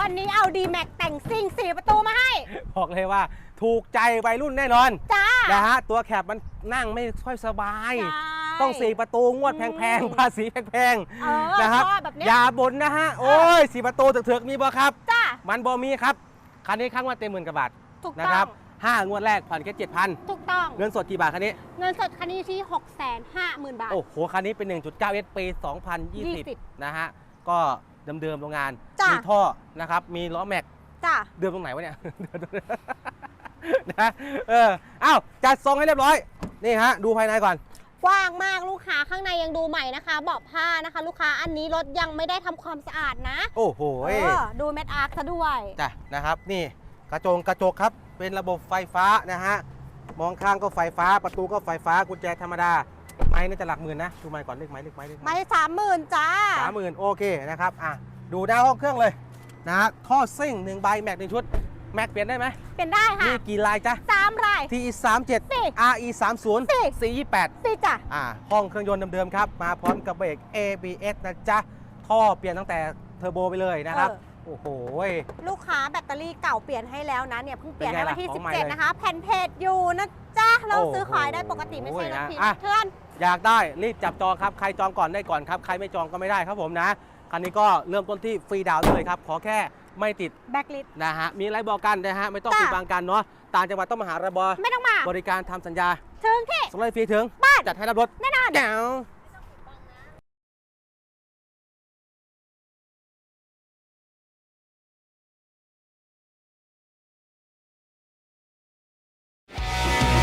วันนี้เอาดีแม็กแต่งซิ่งสี่ประตูมาให้บอกเลยว่า ถูกใจวัยรุ่นแน่นอนจ้านะฮะตัวแคบมันนั่งไม่ค่อยสบายใช่ต้องสี่ประตูงวดแพงอืมๆภาษีแพงเออๆนะครับชอบแบบเนี้ย อย่าบ่นนะฮะโอ้ยสี่ประตูเถือกๆมีบ่ครับจ้ามันบ่มีครับคันนี้ข้างว่าเต็มหมื่นกว่าบาทถูกนะต้คอรังบห้างวดแรกผ่อนแค่เจ็ดพันถูกต้อง เงินสดกี่บาทคันนี้ เงินสดคันนี้ที่ 6 5 0 0 0 0 บาท โอ้โห คันนี้เป็น 1.9 S ปี 20 2020 นะฮะ ก็ เดิมๆโรงงาน จ้ะ มีท่อนะครับ มีล้อแม็ก จ้าเดิมตรงไหนวะเนี่ย นะเอออ้าวจัดทรงให้เรียบร้อย นี่ฮะ ดูภายในก่อน กว้างมากลูกค้าข้างในยังดูใหม่นะคะเบาะผ้านะคะ ลูกค้าอันนี้รถยังไม่ได้ทำความสะอาดนะโอ้โหเออดูเม็ดอาร์คซะด้วย จ้ะนะครับ นี่กระจงกระจกครับ เป็นระบบไฟฟ้านะฮะ มองข้างก็ไฟฟ้า ประตูก็ไฟฟ้า กุญแจธรรมดาไม้ น่าจะหลักหมื่นนะดูไม้ก่อนเลขไม้เลขไม้เลขไม้ไม่สามหมื่นจ้าสามหมื่นโอเคนะครับอะดูหน้าห้องเครื่องเลยนะฮะท่อซิ่งหนึ่งใบแม็กหนึ่งชุดแม็กเปลี่ยนได้ไหมเป็นได้ค่ะมีกี่ลายจ๊ะสามราย TE 3สิ7 RE 3 0สิ C 2สิจ้ะ8อ่าห้องเครื่องยนต์เดิมๆครับ มาพร้อมกับเบรก ABS นะจ๊ะท่อเปลี่ยนตั้งแต่เทอร์โบไปเลยนะครับเออโอ้โห ลูกค้าแบตเตอรี่เก่าเปลี่ยนให้แล้วนะเนี่ยเพิ่งเปลี่ยนให้วันที่เป็นไงล่ะของใหม่เลย17 นะคะ แผ่นเพจอยู่นะจ๊ะ เราโอ้โหซื้อขายได้ปกติไม่ใช่รถนะผิดอะเพื่อน อยากได้รีบจับจองครับใครจองก่อนได้ก่อนครับใครไม่จองก็ไม่ได้ครับผมนะคันนี้ก็เริ่มต้นที่ฟรีดาวน์ได้เลยครับขอแค่ไม่ติดแบ็กลิสนะฮะมีอะไรบอกกันนะฮะไม่ต้องจ้ะปิดบังกันเนาะต่างจังหวัดต้องมาหาระบอไม่ต้องมาบริการทำสัญญาถึงที่ส่งเลยฟรีถึงบ้านจัดให้รับรถแน่นอนแจ๋ว